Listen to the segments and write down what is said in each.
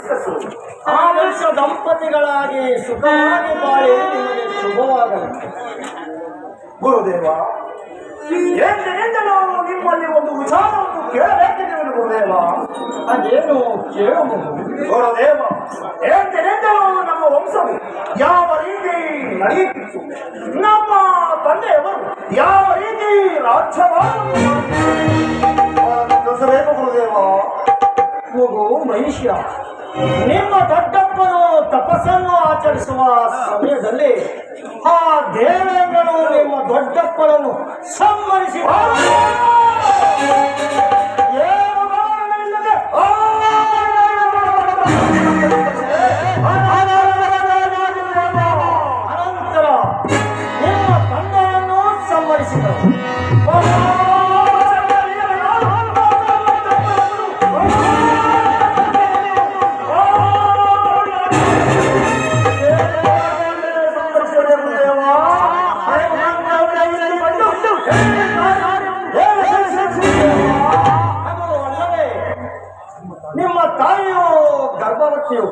ಯಶಸ್ಸು ಆದರ್ಶ ದಂಪತಿಗಳಾಗಿ ಸುಖವಾಗಿ ಬಾಳಿ ನಿಮಗೆ ಶುಭವಾಗಲಿ ಗುರುದೇವ ಎಂದಿನಿಂದಲೂ ನಿಮ್ಮಲ್ಲಿ ಒಂದು ವಿಚಾರವನ್ನು ಕೇಳಬೇಕಿದೆ ಗುರುದೇವ ಅದೇನು ಕೇಳಬಹುದು ಗುರುದೇವ ಎಂದಿನಿಂದಲೂ ನಮ್ಮ ವಂಶವು ಯಾವ ರೀತಿ ನಡೆಯುತ್ತಿತ್ತು ನಮ್ಮ ತಂದೆಯವರು ಯಾವ ರೀತಿ ರಾಜ್ಯವನ್ನು ತಿಳಿಸಬೇಕು ಗುರುದೇವ ಮಗು ಮನುಷ್ಯ ನಿಮ್ಮ ದೊಡ್ಡಪ್ಪನು ತಪಸ್ಸನ್ನು ಆಚರಿಸುವ ಸಮಯದಲ್ಲಿ ಆ ದೇವೇಂದ್ರನು ನಿಮ್ಮ ದೊಡ್ಡಪ್ಪನನ್ನು ಸಮ್ಮರಿಸಿ ಆ! ಅನಂತರ ನಿಮ್ಮ ತಂದೆಯನ್ನು ಸಮ್ಮರಿಸಿದರು ಗರ್ಭವತಿಯು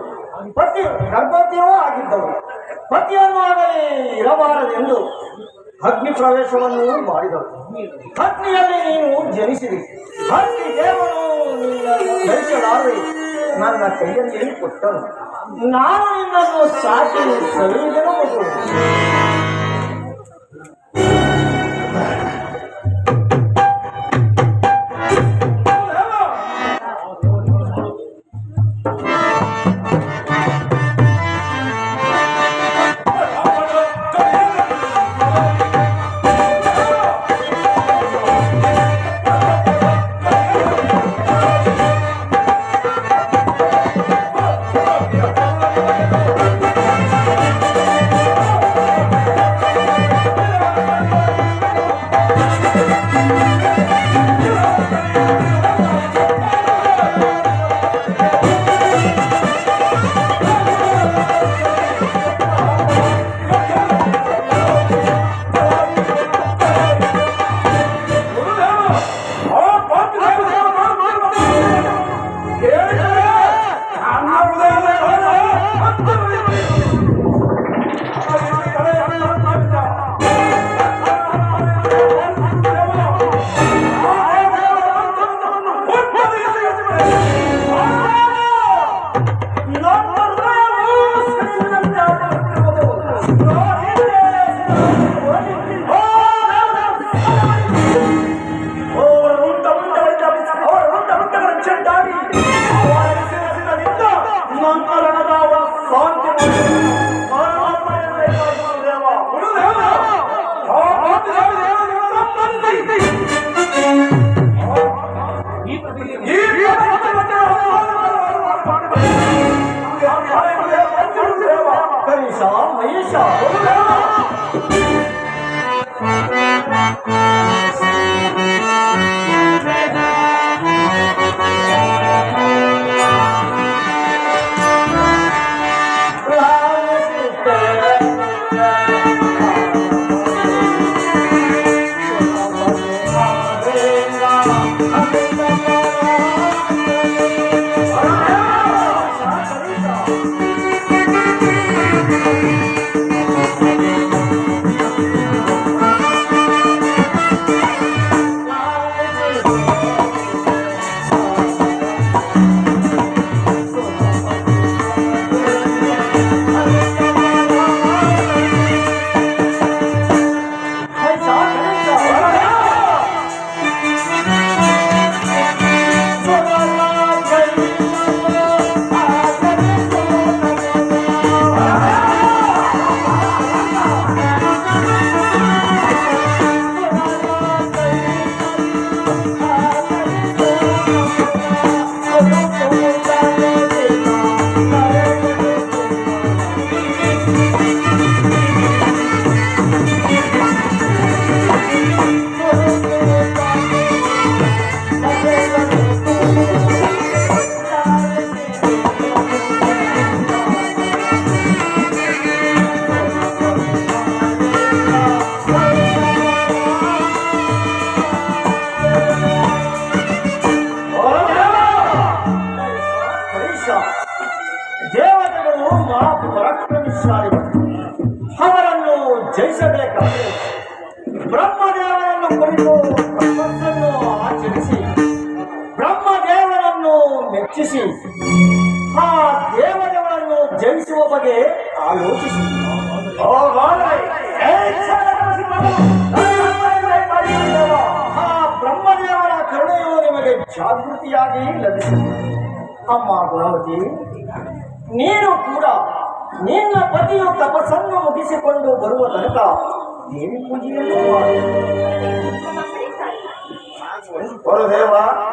ಪತಿ ಗರ್ಭವತಿಯೂ ಆಗಿದ್ದವು ಪತಿಯನ್ನು ಆಗಲಿ ಇರಬಾರದೆಂದು ಅಗ್ನಿ ಪ್ರವೇಶವನ್ನು ಮಾಡಿದರು ಅಗ್ನಿಯಲ್ಲಿ ನೀನು ಜನಿಸಿರಿ. ಅಗ್ನಿ ದೇವನು ಧರಿಸಲಾರೆ ನನ್ನ ಕೈಯಲ್ಲಿ ಕೊಟ್ಟನು. ನಾನು ನಿನ್ನನ್ನು ಸಾಕಿ ಸರಿಯದನು ಮಹಾಪರಾಕ್ರಮಶಾಲಿಗಳು ಅವರನ್ನು ಜಯಿಸಬೇಕಾದರೆ ಬ್ರಹ್ಮದೇವರನ್ನು ಕುರಿತು ತಪಸ್ಸನ್ನು ಆಚರಿಸಿ, ಬ್ರಹ್ಮದೇವರನ್ನು ಮೆಚ್ಚಿಸಿ, ಆ ದೇವತೆಗಳನ್ನು ಜಯಿಸುವ ಬಗ್ಗೆ ಆಲೋಚಿಸಿ. ಆ ಬ್ರಹ್ಮದೇವರ ಕರುಣೆಯು ನಿಮಗೆ ಜಾಗೃತಿಯಾಗಿ ಲಭಿಸಿದೆ. ಅಮ್ಮ ಗುಣವತಿ ನೀನು ಕೂಡ ನಿನ್ನ ಪತಿಯು ತಪಸ್ಸನ್ನು ಮುಗಿಸಿಕೊಂಡು ಬರುವ ತನಕ ದೇವಿ ಪೂಜೆಯನ್ನು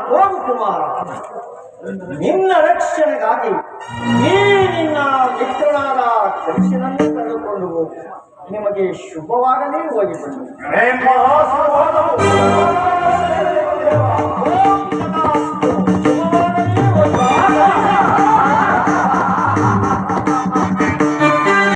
ಹೋಗು ಕುಮಾರ. ನಿನ್ನ ರಕ್ಷಣೆಗಾಗಿ ನೀ ನಿನ್ನ ಮಿತ್ರನಾದ ಕೃಷ್ಣನನ್ನು ಕರೆದುಕೊಂಡು ಹೋಗು. ನಿಮಗೆ ಶುಭವಾಗಲಿ ಹೋಗಿ